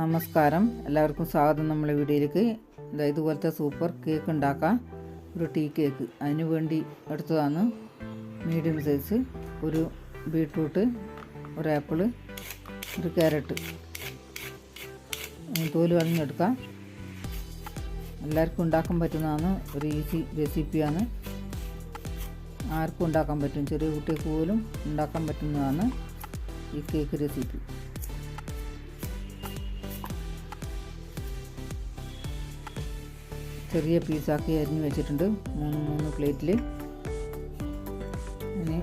നമസ്കാരം. എല്ലാവർക്കും സ്വാഗതം നമ്മളെ വീഡിയോയിലേക്ക്. ഇതാ ഇതുപോലത്തെ സൂപ്പർ കേക്ക് ഉണ്ടാക്കാം ഒരു ടീ കേക്ക്. അതിന് വേണ്ടി എടുത്തതാണ് മീഡിയം സൈസ് ഒരു ബീട്രൂട്ട് ഒരു ആപ്പിൾ ഒരു ക്യാരറ്റ്. തോൽ കളഞ്ഞെടുക്കാം. എല്ലാവർക്കും ഉണ്ടാക്കാൻ പറ്റുന്നതാണ് ഒരു ഈസി റെസിപ്പിയാണ്. ആർക്കും ഉണ്ടാക്കാൻ പറ്റും. ചെറിയ കുട്ടികൾക്ക് പോലും ഉണ്ടാക്കാൻ പറ്റുന്നതാണ് ഈ കേക്ക് റെസിപ്പി. ചെറിയ പീസാക്കി അരിഞ്ഞ് വെച്ചിട്ടുണ്ട്. മൂന്ന് മൂന്ന് പ്ലേറ്റിൽ ഇനി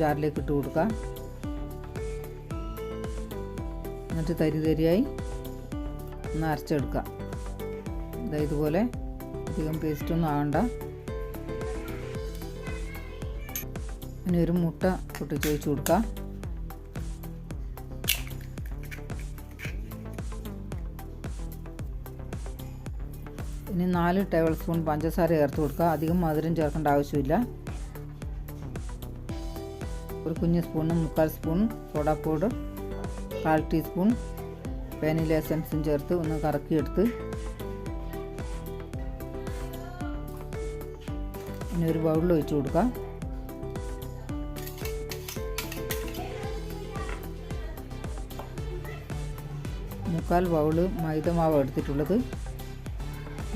ജാറിലേക്ക് ഇട്ട് കൊടുക്കുക എന്നിട്ട് തരി തരിയായി ഒന്ന് അരച്ചെടുക്കാം. ഇതാ ഇതുപോലെ അധികം പേസ്റ്റൊന്നും ആവണ്ട. ഇനി ഒരു മുട്ട പൊട്ടിച്ച് വെച്ച് കൊടുക്കാം. ഇനി നാല് ടേബിൾ സ്പൂൺ പഞ്ചസാര ചേർത്ത് കൊടുക്കുക. അധികം മധുരം ചേർക്കേണ്ട ആവശ്യമില്ല. ഒരു കുഞ്ഞ് സ്പൂണ് മുക്കാൽ സ്പൂൺ സോഡാ പൗഡർ കാൽ ടീസ്പൂൺ വാനില എസൻസും ചേർത്ത് ഒന്ന് കറക്കിയെടുത്ത് ഇനി ഒരു ബൗളിൽ ഒഴിച്ചു കൊടുക്കുക. മുക്കാൽ ബൗൾ മൈദമാവ് എടുത്തിട്ടുള്ളത്.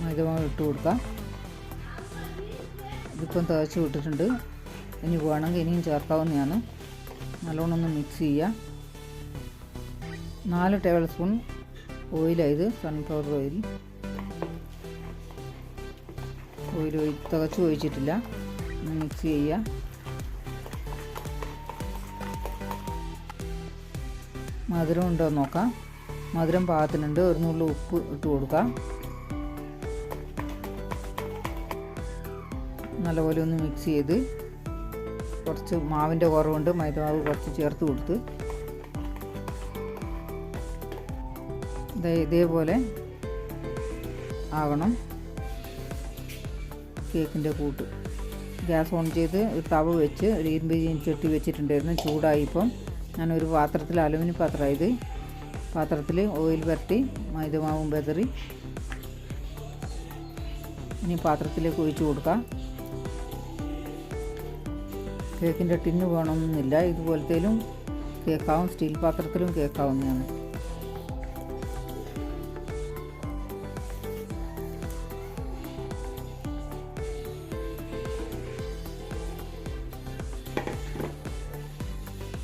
മൈദമാവ് ഇട്ട് കൊടുക്കാം. ഇതിപ്പം തികച്ച് വിട്ടിട്ടുണ്ട്. ഇനി വേണമെങ്കിൽ ഇനിയും ചേർക്കാവുന്നതാണ്. നല്ലോണം ഒന്ന് മിക്സ് ചെയ്യുക നാല് ടേബിൾ സ്പൂൺ ഓയിലായത് സൺഫ്ലവർ ഓയിൽ ഓയിൽ തികച്ച് ഒഴിച്ചിട്ടില്ല. മിക്സ് ചെയ്യുക മധുരം ഉണ്ടോ എന്ന് നോക്കാം. മധുരം പാകത്തിനുണ്ട്. ഒരു നുള്ളു ഉപ്പ് ഇട്ട് കൊടുക്കാം. നല്ലപോലെ ഒന്ന് മിക്സ് ചെയ്ത് കുറച്ച് മാവിന്റെ കുറവുണ്ട് മൈദമാവ് കുറച്ച് ചേർത്ത് കൊടുത്ത്. ഇതേപോലെ ആകണം കേക്കിന്റെ കൂട്ട്. ഗ്യാസ് ഓൺ ചെയ്ത് ഒരു തവ വെച്ച് ഒരു ഇരുമ്പ് ചട്ടി വെച്ചിട്ടുണ്ടായിരുന്നു ചൂടായിപ്പം. ഞാനൊരു പാത്രത്തിൽ അലുമിനിയം പാത്രമായത് പാത്രത്തിൽ ഓയിൽ പരട്ടി മൈദമാവും ബെതറി. ഇനി പാത്രത്തിലേക്ക് ഒഴിച്ചു കൊടുക്കാം. കേക്കിന്റെ ടിന്ന് വേണമെന്നില്ല. ഇതുപോലത്തേലും കേക്കാവും സ്റ്റീൽ പാത്രത്തിലും കേക്കാവുന്നതാണ്.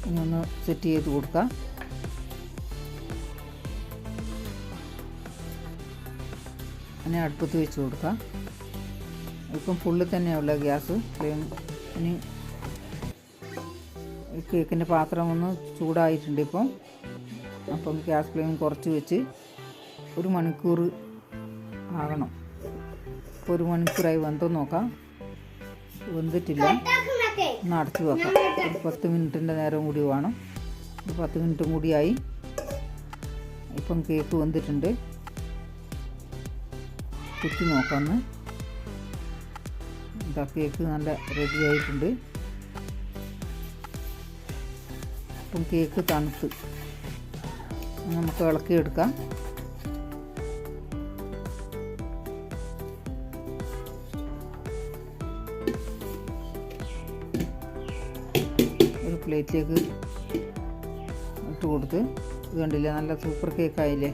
ഇനി ഒന്ന് സെറ്റ് ചെയ്ത് കൊടുക്കാം. അതിനെ അടുപ്പത്ത് വെച്ച് കൊടുക്കാം. ഇപ്പം ഫുള്ളിൽ തന്നെയുള്ള ഗ്യാസ്. ഫ്ലെയിം ഇനി കേക്കിന്റെ പാത്രം ഒന്ന് ചൂടായിട്ടുണ്ട് ഇപ്പം. അപ്പം ഗ്യാസ് ഫ്ലെയിം കുറച്ച് വെച്ച് ഒരു മണിക്കൂർ ആകണം. ഇപ്പോൾ ഒരു മണിക്കൂറായി വെന്തോ നോക്കാം. വെന്തിട്ടില്ല. ഒന്ന് അടച്ചു വെക്കാം. ഒരു പത്ത് മിനിറ്റിന്റെ നേരം കൂടി വേണം. ഒരു പത്ത് മിനിറ്റും കൂടിയായി. ഇപ്പം കേക്ക് വെന്തിട്ടുണ്ട്. കുത്തി നോക്കാമെന്ന് ഇതാ കേക്ക് നല്ല റെഡി ആയിട്ടുണ്ട്. ഇപ്പം കേക്ക് തണുത്ത്. നമുക്ക് ഇളക്കിയെടുക്കാം. ഒരു പ്ലേറ്റിലേക്ക് ഇട്ട് കൊടുത്ത്. ഇത് കണ്ടില്ലേ നല്ല സൂപ്പർ കേക്കായില്ലേ?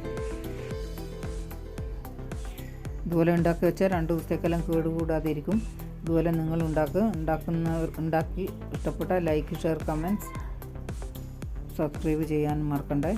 ഇതുപോലെ ഉണ്ടാക്കി വെച്ചാൽ രണ്ട് ദിവസത്തേക്കെല്ലാം കേടുകൂടാതെ ഇരിക്കും ഇതുപോലെ നിങ്ങൾ ഉണ്ടാക്കുക ഉണ്ടാക്കുന്നവർ ഉണ്ടാക്കി ഇഷ്ടപ്പെട്ട ലൈക്ക് ഷെയർ കമന്റ്സ് സബ്സ്ക്രൈബ് ചെയ്യാൻ മറക്കണ്ടേ?